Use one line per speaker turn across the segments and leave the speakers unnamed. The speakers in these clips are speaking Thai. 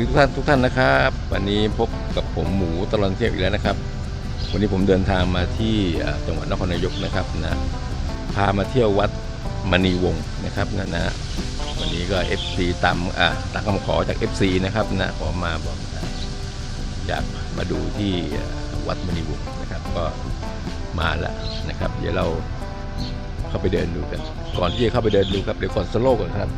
ดีทุกท่านทุกท่านนะครับ วันนี้พบกับผมหมูตลอดเที่ยวอีกแล้วนะครับ วันนี้ผมเดินทางมาที่จังหวัดนครนายกนะครับนะพามาเที่ยววัดมณีวงศ์นะครับนะนะวันนี้ก็ FC ตามอ่าตามคำขอจาก FC นะครับนะขอมาบอกนะอยากมาดูที่วัดมณีวงศ์นะครับก็มาแล้วนะครับ เดี๋ยวเราเข้าไปเดินดูกัน ก่อนที่จะเข้าไปเดินดูครับเดี๋ยวก่อนสโลก่อนครับ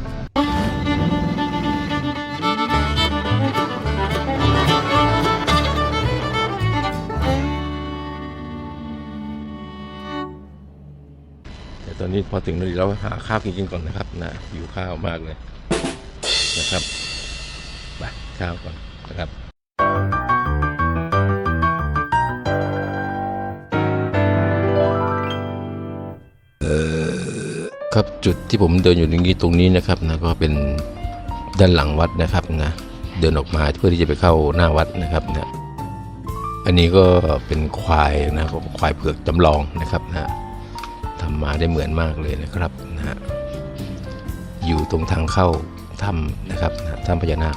นี้พอถึงเราเราหาข้าวกินกันก่อนนะครับนะหิวข้าวมากเลยนะครับไปข้าวก่อนนะครับครับจุดที่ผมเดินอยู่ตรงนี้ตรงนี้นะครับนะก็เป็นด้านหลังวัดนะครับนะเดินออกมาเพื่อที่จะไปเข้าหน้าวัดนะครับนะอันนี้ก็เป็นควายนะควายเผือกจำลองนะครับนะ ทำมาได้เหมือนมากเลยนะครับนะฮะอยู่ตรงทางเข้าถ้ำนะครับนะถ้ำพญานาค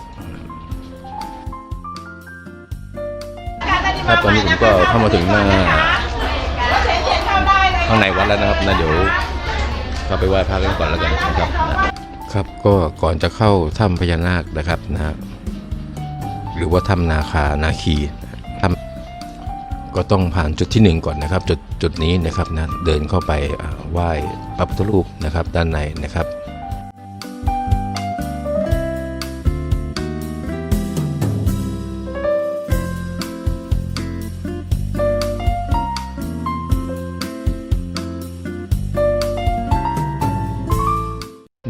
ครับตอนนี้ผมก็เข้ามาถึงหน้าข้างในวัดแล้วนะครับนะเดี๋ยวเข้าไปไหว้พระกันก่อนแล้วกันนะครับนะครับก็ก่อนจะเข้าถ้ำพญานาคนะครับนะฮะหรือว่าถ้ำนาคานาคีถ้ำก็ต้องผ่านจุดที่หนึ่งก่อนนะครับ จุด จุดนี้นะครับนะเดินเข้าไปไหว้พระพุทธรูปนะครับด้านในนะครับ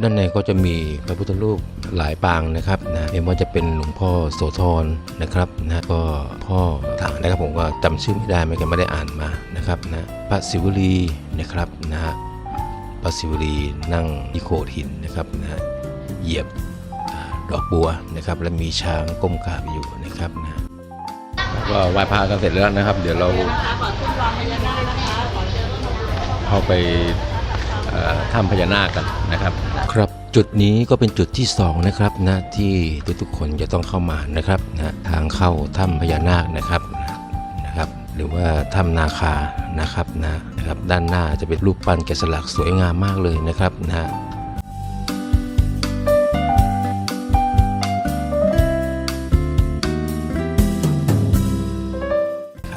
ด้านในก็จะมีพระพุทธรูปหลายปางนะครับ นะเห็นว่าจะเป็นหลวงพ่อโสธรนะครับนะก็พ่อถางนะครับผมก็จำชื่อไม่ได้ไม่กันไม่ได้อ่านมานะครับนะพระศิวลีนะครับนะฮะพระศิวลีนั่งที่โขดหินนะครับนะเหยียบดอกบัวนะครับและมีช้างก้มกราบอยู่นะครับนะก็ไหว้พระกันเสร็จแล้วนะครับ เดี๋ยวเราเข้าไปถ้ำพญานาคกันนะครับ ครับ จุดนี้ก็เป็นจุดที่2นะครับนะที่ทุกๆคนจะต้องเข้ามานะครับนะทางเข้าถ้ำพญานาคนะครับนะครับ หรือว่าถ้ำนาคานะครับนะนะครับ ด้านหน้าจะเป็นรูปปั้นแกะสลักสวยงามมากเลยนะครับนะคร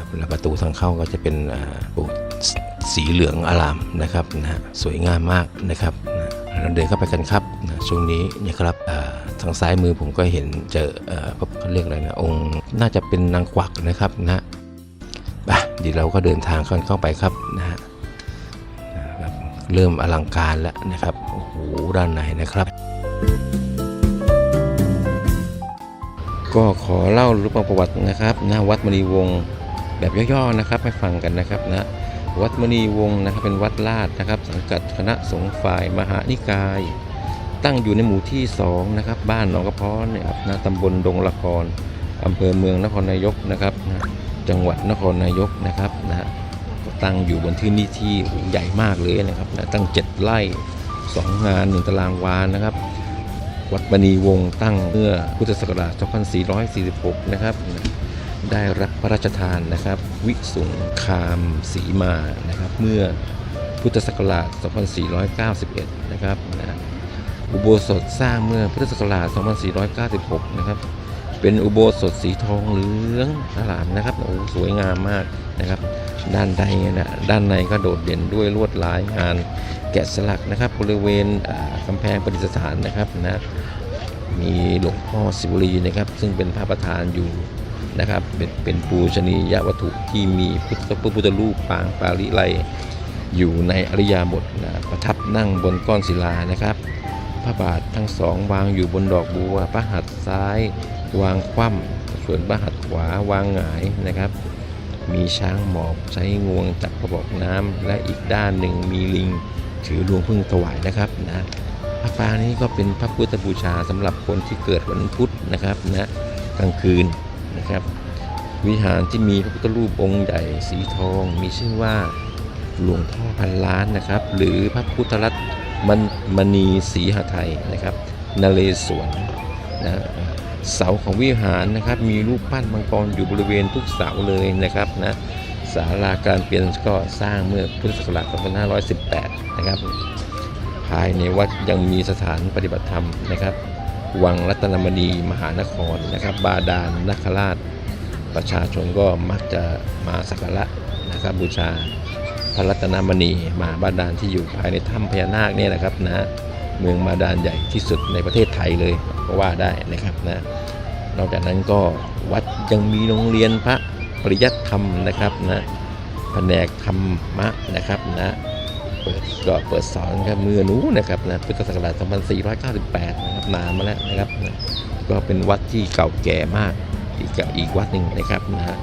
ับแล้วประตูทางเข้าก็จะเป็นอ่าสีเหลืองอารามนะครับนะฮะสวยงามมากนะครับเราเดินเข้าไปกันครับ ช่วงนี้เนี่ยครับทางซ้ายมือผมก็เห็นเจอเขาเรียกอะไรนะองค์น่าจะเป็นนางกวักนะครับนะไปเดี๋ยวเราก็เดินทางเข้าเข้าไปครับนะฮะเริ่มอลังการแล้วนะครับโอ้โหด้านในนะครับ ก็ขอเล่ารูปประวัตินะครับนะวัดมณีวงศ์แบบย่อๆนะครับให้ฟังกันนะครับนะวัดมณีวงศ์นะครับเป็นวัดลาดนะครับ สังกัดคณะสงฆ์ฝ่ายมหานิกาย ตั้งอยู่ในหมู่ที่ 2 นะครับ บ้านหนองกระเพาะนี่ยครับนะตำบลดงละครอำเภอเมืองนครนายกนะครับนะจังหวัดนครนายกนะครับนะก็ตั้งอยู่บนที่นี่ที่ใหญ่มากเลยนะครับนะตั้ง 7 ไร่ 2 งาน 1 ตารางวานะครับ วัดมณีวงศ์ตั้งเมื่อพุทธศักราช 2446 นะครับได้รับพระราชทานนะครับ วิสุงคามสีมานะครับ เมื่อพุทธศักราช 2491 นะครับนะ อุโบสถสร้างเมื่อพุทธศักราช 2496 นะครับ เป็นอุโบสถสีทองเหลืองอลามนะครับ โอ้สวยงามมากนะครับ ด้านใดนะด้านในก็โดดเด่นด้วยลวดลายงานแกะสลักนะครับ บริเวณกำแพงประดิษฐานนะครับนะมีหลวงพ่อศิวลีนะครับ ซึ่งเป็นพระประธานอยู่นะครับ เป็นเป็นปูชนียวัตถุที่มีพุทธพระพุทธรูปปางปาริไลอยู่ในอริยาบทนะประทับนั่งบนก้อนศิลานะครับ พระบาททั้งสองวางอยู่บนดอกบัวพระหัตถ์ซ้าย วางคว่ำส่วนพระหัตถ์ขวาวางหงายนะครับ มีช้างหมอบใช้งวงจับกระบอกน้ำและอีกด้านหนึ่งมีลิง ถือรวงพึ่งถวายนะครับนะพระปรางนี้ก็เป็นพระพุทธบูชาสำหรับคนที่เกิดวันพุธนะครับนะกลางคืนนะครับ วิหารที่มีพระพุทธรูปองค์ใหญ่สีทอง มีชื่อว่าหลวงพ่อพันล้านนะครับ หรือพระพุทธรัตน มันมณีศรีหไทยนะครับนเรศวรนะเสาของวิหารนะครับมีรูปปั้นมังกรอยู่บริเวณทุกเสาเลยนะครับนะศาลาการเปลี่ยนก็สร้างเมื่อพุทธศักราช2518 นะครับ ภายในวัดยังมีสถานปฏิบัติธรรมนะครับ วังรัตนมณีมหานครนะครับ บาดาลนคราช ประชาชนก็มักจะมาสักการะนะครับบูชา ระรัตนมณีมหาบาดาลที่อยู่ภายในถ้ำพญานาคเนี่ยนะครับนะเมืองบาดาลใหญ่ที่สุดในประเทศไทยเลยก็ว่าได้นะครับนะนอกจากนั้นก็วัดยังมีโรงเรียนพระปริยัติธรรมนะครับนะแผนกธรรมะนะครับนะเปิดก็เปิดสอนครับเมื่อนู้นนะครับนะพุทธศักราช 2498 นะครับนานมาแล้วนะครับนะก็เป็นวัดที่เก่าแก่มากอีกอีกวัดหนึ่งนะครับนะฮะ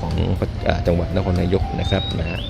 ของจังหวัดนครนายกนะครับนะฮะ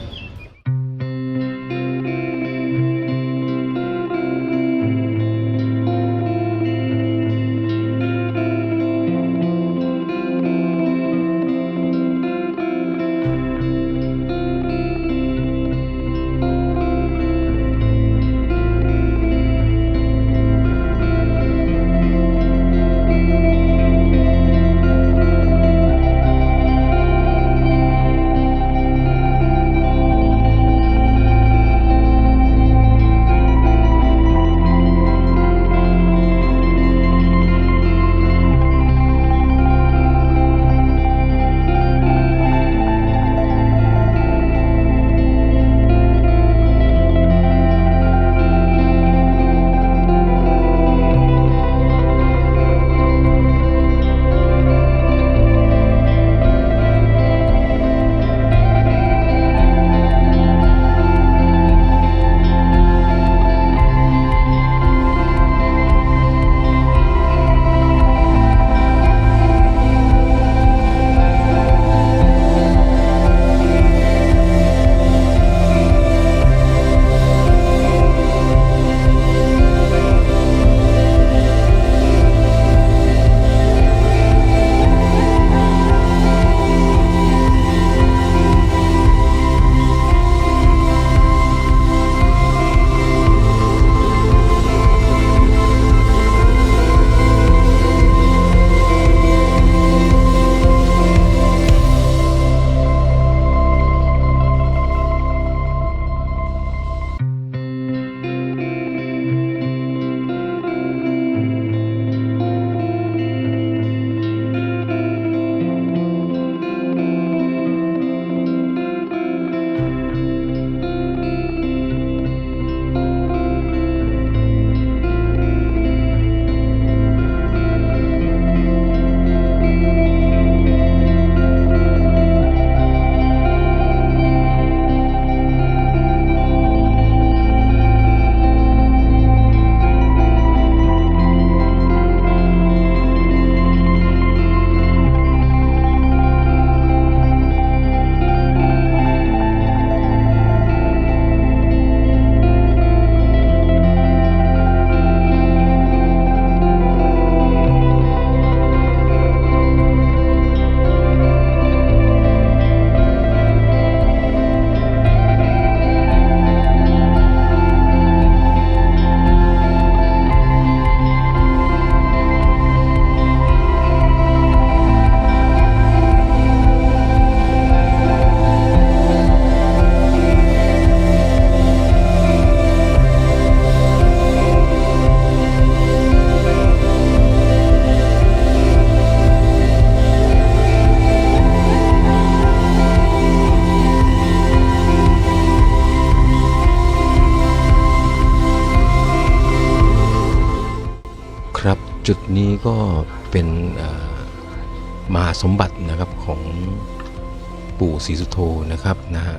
ศรีสุโธนะครับนะฮะ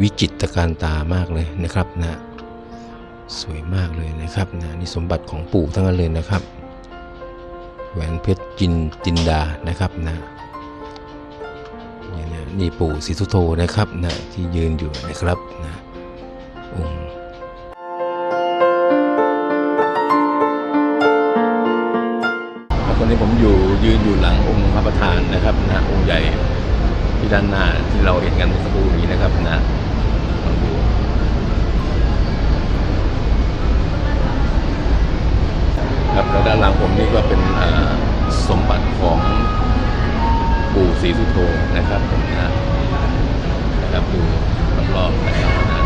วิจิตการตามากเลยนะครับนะสวยมากเลยนะครับนะนี่สมบัติของปู่ทั้งนั้นเลยนะครับ แหวนเพชรจินจินดานะครับนะนี่นะนี่ปู่ศรีสุโธนะครับนะที่ยืนอยู่นะครับนะองค์ครับตอนนี้ผมอยู่ยืนอยู่หลังองค์พระประธานนะครับนะองค์ใหญ่ที่ด้านหน้าที่เราเห็นกันเมื่อสักครู่นี้นะครับนะลองดู ครับแล้วด้านหลังผมนี่ก็เป็นสมบัติของปู่ศรีสุโธนะครับผมนะนะครับดูรอบๆนะครับนะ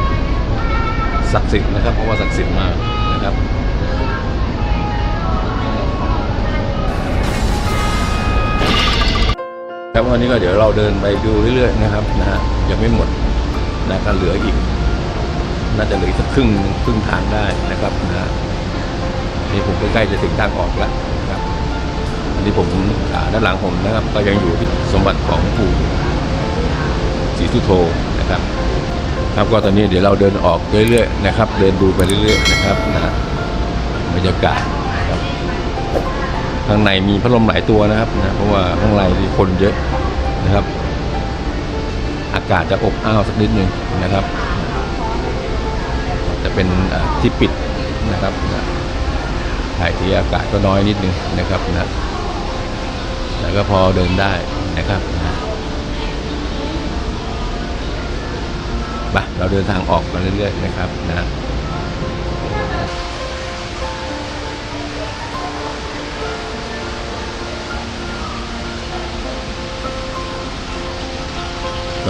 ศักดิ์สิทธิ์นะครับเพราะว่าศักดิ์สิทธิ์มากนะครับครับวันนี้ก็เดี๋ยวเราเดินไปดูเรื่อยๆนะครับนะฮะยังไม่หมดนะก็เหลืออีก น่าจะเหลืออีกสักครึ่งครึ่งทางได้นะครับนะฮะ นี่ผมใกล้ๆจะถึงทางออกแล้วนะครับอันนี้ผมด้านหลังผมนะครับ ก็ยังอยู่สมบัติของปู่ศรีสุโธนะครับ ครับก็ตอนนี้เดี๋ยวเราเดินออกเรื่อยๆนะครับ เดินดูไปเรื่อยๆนะครับนะบรรยากาศครับข้างในมีพัดลมหลายตัวนะครับนะเพราะว่าข้างในมีคนเยอะนะครับ อากาศจะอบอ้าวสักนิดนึงนะครับ จะเป็นที่ปิดนะครับนะ ถ่ายทีอากาศก็น้อยนิดนึงนะครับนะแล้วก็พอเดินได้นะครับนะไปเราเดินทางออกมาเรื่อยๆนะครับนะ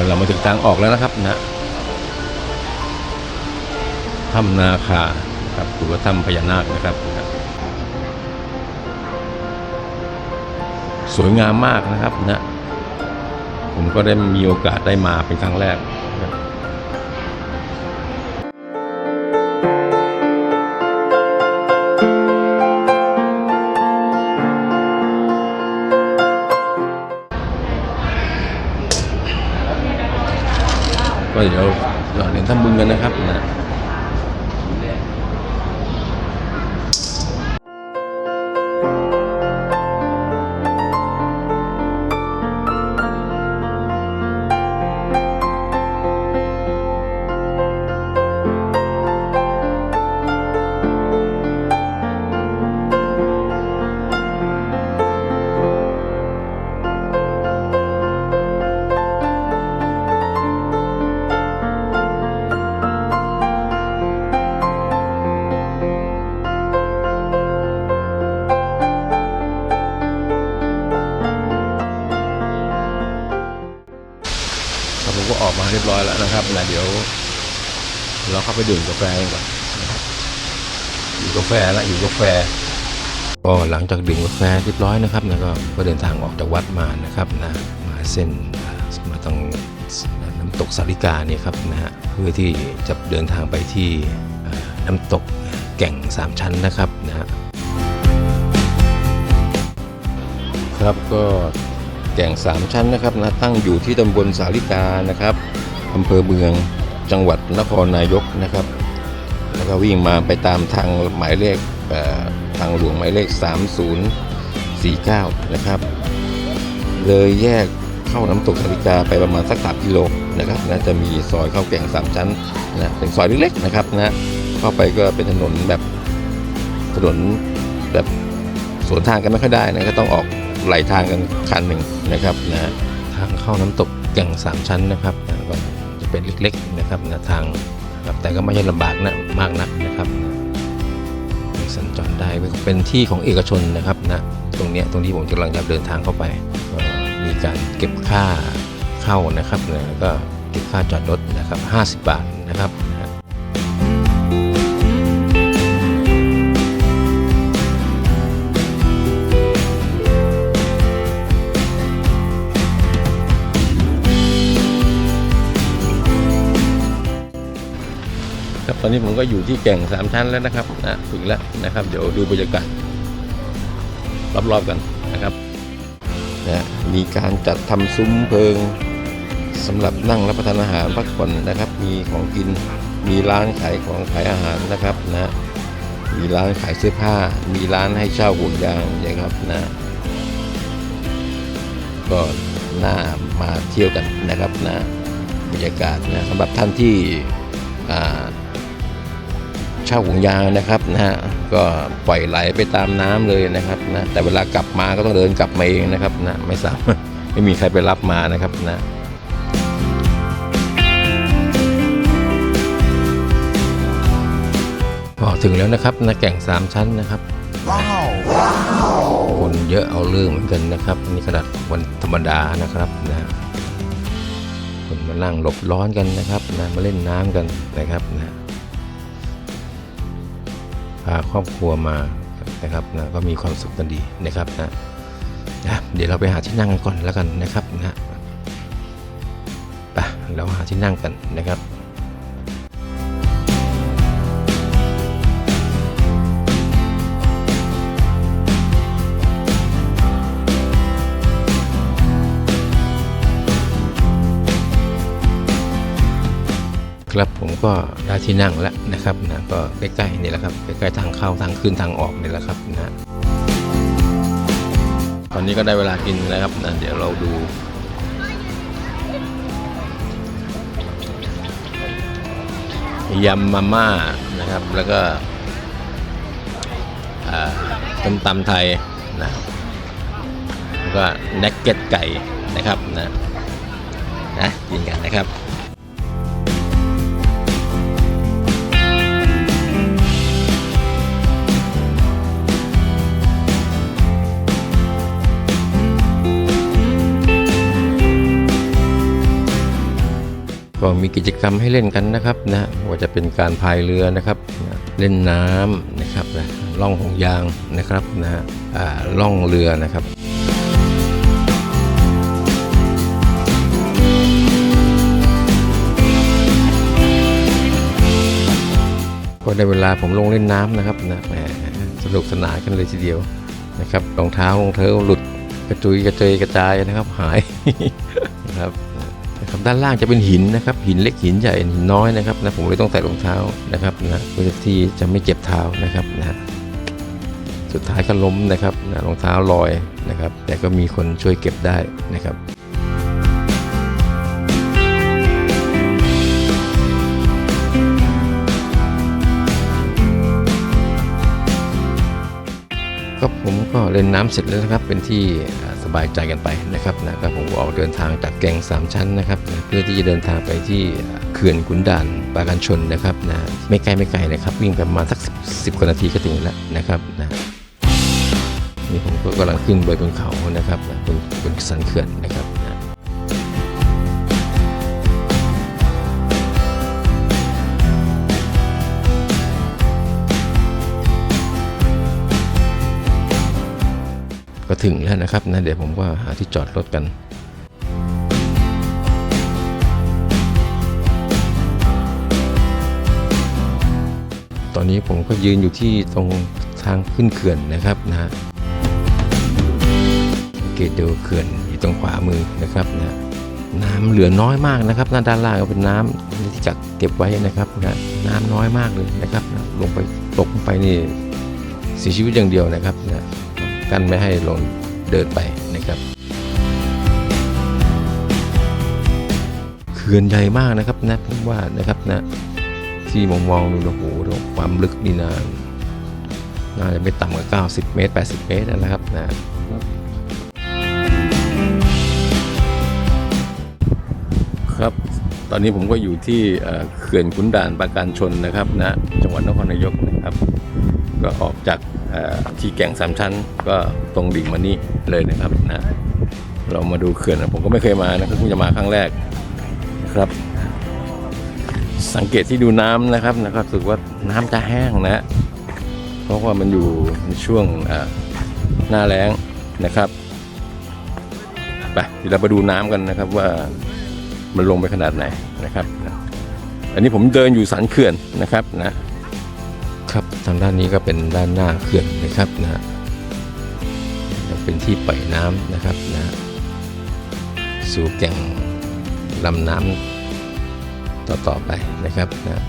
เรามาถึงทางออกแล้วนะครับนะถ้ำนาคาครับหรือว่าถ้ำพญานาคนะครับ สวยงามมากนะครับนะผมก็ได้มีโอกาสได้มาเป็นครั้งแรกก็เดี๋ยวเราเรียนทำบุญกันนะครับนะ ฟก่อนอยู่กาแฟแล้วอยู่กาแฟก็หลังจากดื่มกาแฟเรียบร้อยนะครับนะก็ก็เดินทางออกจากวัดมานะครับนะมาเส้นมาตรงน้ำตกสาริกาเนี่ยครับนะฮะเพื่อที่จะเดินทางไปที่น้ำตกแก่งสามชั้นนะครับนะฮะครับก็แก่งสามชั้นนะครับนะตั้งอยู่ที่ตำบลสาริกานะครับอำเภอเมืองจังหวัดนครนายกนะครับ แล้วก็วิ่งมาไปตามทางหมายเลขเทางหลวงหมายเลข 3049 นะครับ เลยแยกเข้าน้ำตกสาริกาไปประมาณสักสามกิโลนะครับนะจะมีซอยเข้าวแก่งสามชั้นนะเป็นซอยเล็กๆนะครับนะเข้าไปก็เป็นถนนแบบถนนแบบสวนทางกันไม่ค่อยได้นะก็ต้องออกไหลทางกันคันหนึ่งนะครับนะทางเข้าน้ำตกแก่งสามชั้นนะครับนะก็จะเป็นเล็กๆนะครับนะทาง ครับแต่ก็ไม่ใช่ลำบากนะมากนักนะครับสัญจรได้เป็นที่ของเอกชนนะครับนะตรงนี้ตรงที่ผมกำลังจะเดินทางเข้าไป มีการเก็บค่าเข้านะครับนะแล้วก็เก็บค่าจอดรถนะครับ 50 บาทนะครับ ตอนนี้ผมก็อยู่ที่แก่งสามชั้นแล้วนะครับนะถึงแล้วนะครับ เดี๋ยวดูบรรยากาศรอบๆกันนะครับนะมีการจัดทำซุ้มเพลิงสำหรับนั่งรับประทานอาหารพักผ่อนนะครับ มีของกินมีร้านขายของขายอาหารนะครับนะมีร้านขายเสื้อผ้า มีร้านให้เช่าห่วงยางนะครับนะก็น่ามาเที่ยวกันนะครับนะบรรยากาศนะสำหรับท่านที่อ่า ช่าห่วงยางนะครับนะฮะก็ปล่อยไหลไปตามน้ำเลยนะครับนะแต่เวลากลับมาก็ต้องเดินกลับมาเองนะครับนะไม่สามารถไม่มีใครไปรับมานะครับนะก็ถึงแล้วนะครับนะแก่งสามชั้นนะครับคนเยอะเอาเรื่องเหมือนกันนะครับนี่ขนาดวันธรรมดานะครับนะคนมานั่งหลบร้อนกันนะครับนะมาเล่นน้ำกันนะครับนะ พาครอบครัวมานะครับนะก็มีความสุขกันดีนะครับนะนะเดี๋ยวเราไปหาที่นั่งกันก่อนแล้วกันนะครับนะไปเราหาที่นั่งกันนะครับ ก็ได้ที่นั่งแล้วนะครับนะก็ใกล้ๆนี่แหละครับใกล้ๆทางเข้าทางขึ้นทางออกนี่แหละครับนะตอนนี้ก็ได้เวลากินนะครับนะเดี๋ยวเราดูยำมาม่านะครับ แล้วก็ต้มตำไทยนะแล้วก็เนกเก็ตไก่นะครับนะนะกินกันนะครับ มีกิจกรรมให้เล่นกันนะครับนะว่าจะเป็นการพายเรือนะครับนะเล่นน้ำนะครับนะล่องหงยางนะครับนะอ่าล่องเรือนะครับก็ได้เวลาผมลงเล่นน้ำนะครับนะแหมสนุกสนานกันเลยทีเดียวนะครับรองเท้ารองเท้าหลุดกระจุยกระเจยกระจายนะครับหายนะครับ ครับด้านล่างจะเป็นหินนะครับหินเล็กหินใหญ่หินน้อยนะครับนะผมเลยต้องใส่รองเท้านะครับนะเพื่อที่จะไม่เจ็บเท้านะครับนะสุดท้ายก็ล้มนะครับนะรองเท้าลอยนะครับ แต่ก็มีคนช่วยเก็บได้นะครับก็ผมก็เล่นน้ำเสร็จแล้วนะครับเป็นที่ บายใจกันไปนะครับนะครับผมออกเดินทางจากแก่งสามชั้นนะครับนะเพื่อที่จะเดินทางไปที่เขื่อนขุนด่านปราการชนนะครับนะไม่ไกลไม่ไกลนะครับวิ่งประมาณสักสิบกว่านาทีก็ถึงแล้วนะครับนะนี่ผมก็กำลังขึ้นไปบนเขานะครับนะบนบนสันเขื่อนนะครับ ถึงแล้วนะครับนะเดี๋ยวผมก็หาที่จอดรถกันตอนนี้ผมก็ยืนอยู่ที่ตรงทางขึ้นเขื่อนนะครับนะฮะเกตดูเขื่อนอยู่ตรงขวามือนะครับนะน้ำเหลือน้อยมากนะครับน้าด้านล่างก็เป็นน้ำที่จักเก็บไว้นะครับนะน้ำน้อยมากเลยนะครับนะลงไปตกลงไปนี่เสียชีวิตอย่างเดียวนะครับนะ กั้นไม่ให้ลงเดินไปนะครับเขื่อนใหญ่มากนะครับนะผมว่านะครับนะที่มองมองดูนะโอ้โหความลึกนี่นานน่าจะไม่ต่ำกว่า90 เมตร 80 เมตรนะครับนะครับตอนนี้ผมก็อยู่ที่เขื่อนขุนด่านปราการชนนะครับนะจังหวัดนครนายกนะครับ ก็ออกจาก ที่แก่งสามชั้นก็ตรงดิ่งมานี่เลยนะครับนะเรามาดูเขื่อนนะผมก็ไม่เคยมานะครับเพิ่งจะมาครั้งแรกนะครับ สังเกตที่ดูน้ำนะครับนะครับรู้สึกว่าน้ำจะแห้งนะ เพราะว่ามันอยู่ในช่วงหน้าแล้งนะครับไปเดี๋ยวเราไปดูน้ำกันนะครับว่ามันลงไปขนาดไหนนะครับ อันนี้ผมเดินอยู่สันเขื่อนนะครับนะ ครับทางด้านนี้ก็เป็นด้านหน้าเขื่อนนะครับนะจะเป็นที่ปล่อยน้ำนะครับนะสู่แก่งลำน้ำต่อต่อๆไปนะครับนะ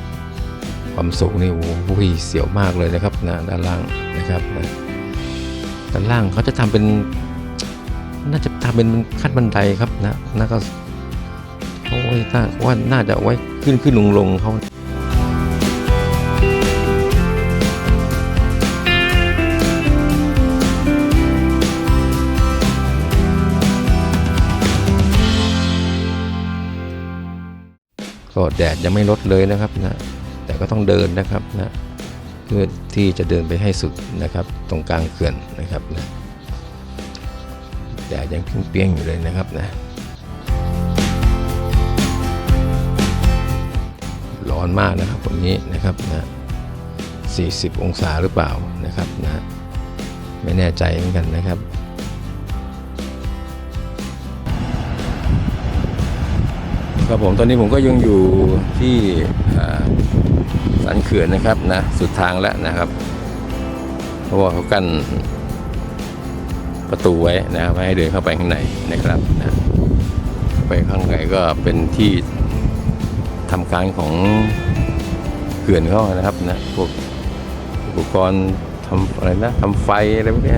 ความสูงนี่โอ้โหเสียวมากเลยนะครับนะด้านล่างนะครับนะด้านล่างเขาจะทำเป็นน่าจะทำเป็นขั้นบันไดครับนะน่าก็เขาไว้น่าว่าน่าจะไว้ขึ้นขึ้นลงลงเขา ก็แดดยังไม่ลดเลยนะครับนะแต่ก็ต้องเดินนะครับนะเพื่อที่จะเดินไปให้สุดนะครับตรงกลางเขื่อนนะครับนะแดดยังเปรี้ยงอยู่เลยนะครับนะร้อนมากนะครับวันนี้นะครับนะ40 องศาหรือเปล่านะครับนะไม่แน่ใจเหมือนกันนะครับ ครับผมตอนนี้ผมก็ยังอยู่ที่อ่าสันเขื่อนนะครับนะสุดทางแล้วนะครับ เพราะว่าเขากั้นประตูไว้นะครับไม่ให้เดินเข้าไปข้างในนะครับนะไปข้างในก็เป็นที่ทำการของเขื่อนเขานะครับนะพวกอุปกรณ์ทำอะไรนะทำไฟอะไรพวกนี้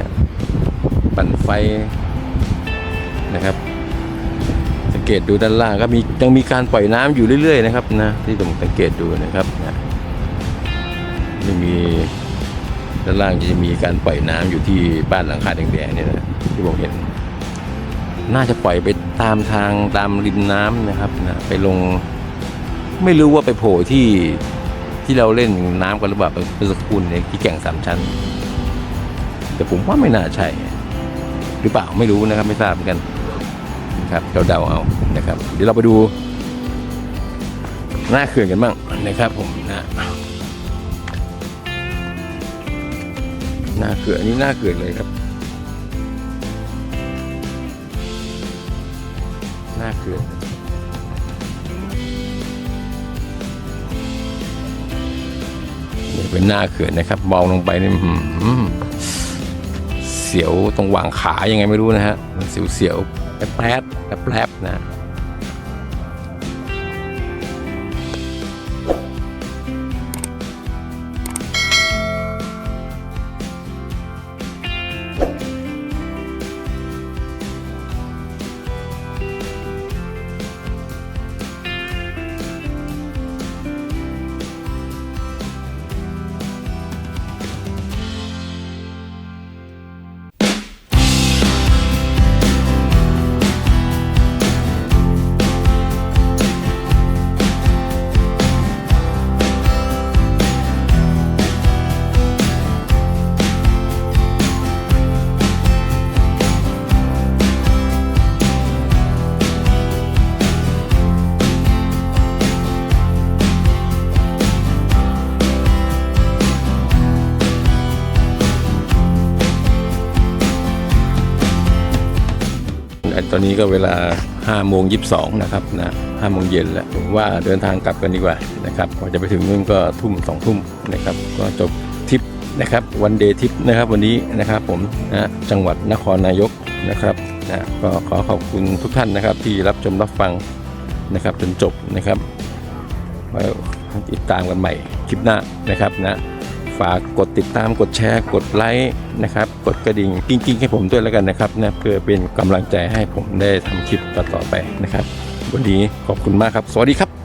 ปั่นไฟนะครับ เกตดูด้านล่างก็มียังมีการปล่อยน้ำอยู่เรื่อย ๆ นะครับนะที่ผมสังเกตดูนะครับนะยังมีด้านล่างจะมีการปล่อยน้ำอยู่ที่บ้านหลังคาแดงๆเนี่ยนะที่ผมเห็น น่าจะปล่อยไปตามทางตามริมน้ำนะครับนะไปลง ไม่รู้ว่าไปโผล่ที่ที่เราเล่นน้ำกันหรือเปล่าเป็นสกุลเนี่ยที่แก่งสามชั้น แต่ผมว่าไม่น่าใช่ หรือเปล่าไม่รู้นะครับไม่ทราบเหมือนกัน ครับเราเดาเอานะครับ เดี๋ยวเราไปดู หน้าเขื่อนกันบ้างนะครับผมนะหน้าเขื่อนอันนี้หน้าเขื่อนเลยครับ หน้าเขื่อนนี่เป็นหน้าเขื่อนนะครับมองลงไปนี่เสียวตรงหว่างขายังไงไม่รู้นะฮะมันเสียวๆ แป๊บแป๊บนะ นี้ก็เวลา5โมง22 นะครับนะ5โมงเย็นแล้วผมว่าเดินทางกลับกันดีกว่านะครับกว่าจะไปถึงนู่นก็ทุ่ม2ทุ่มนะครับก็จบทริปนะครับวันเดย์ทริปนะครับวันนี้นะครับผมนะจังหวัดนครนายกนะครับนะก็ขอขอบคุณทุกท่านนะครับที่รับชมรับฟังนะครับจนจบนะครับไว้ติดตามกันใหม่คลิปหน้านะครับนะ ฝากกดติดตามกดแชร์ กดไลค์นะครับ กดกระดิ่งกิ้งๆให้ผมด้วยแล้วกันนะครับนะเพื่อเป็นกำลังใจให้ผมได้ทำคลิปต่อๆไปนะครับ วันนี้ขอบคุณมากครับ สวัสดีครับ